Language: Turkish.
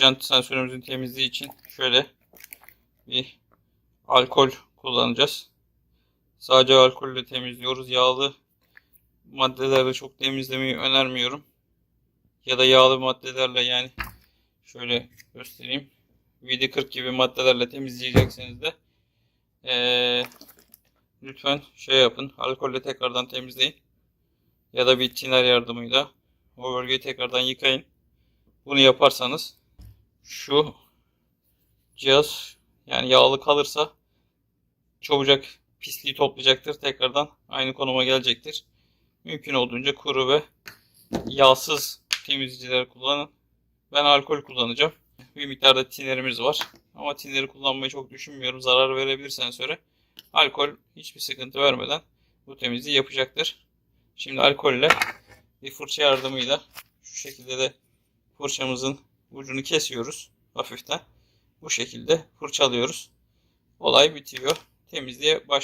jant sensörümüzün temizliği için şöyle bir alkol kullanacağız. Sadece alkolle temizliyoruz. Yağlı maddelerle çok temizlemeyi önermiyorum. Ya da yağlı maddelerle yani şöyle göstereyim. VD40 gibi maddelerle temizleyecekseniz de eee, lütfen şey yapın. Alkolle tekrardan temizleyin. Ya da bir tiner yardımıyla o bölgeyi tekrardan yıkayın. Bunu yaparsanız şu cihaz yani yağlı kalırsa çabucak pisliği toplayacaktır. Tekrardan aynı konuma gelecektir. Mümkün olduğunca kuru ve yağsız temizleyiciler kullanın. Ben alkol kullanacağım. Bir miktarda tinerimiz var. Ama tineri kullanmayı çok düşünmüyorum. Zarar verebilir sensöre. Alkol hiçbir sıkıntı vermeden bu temizliği yapacaktır. Şimdi alkolle bir fırça yardımıyla şu şekilde de fırçamızın ucunu kesiyoruz hafiften. Bu şekilde fırçalıyoruz. Olay bitiyor. Temizliğe başlıyoruz.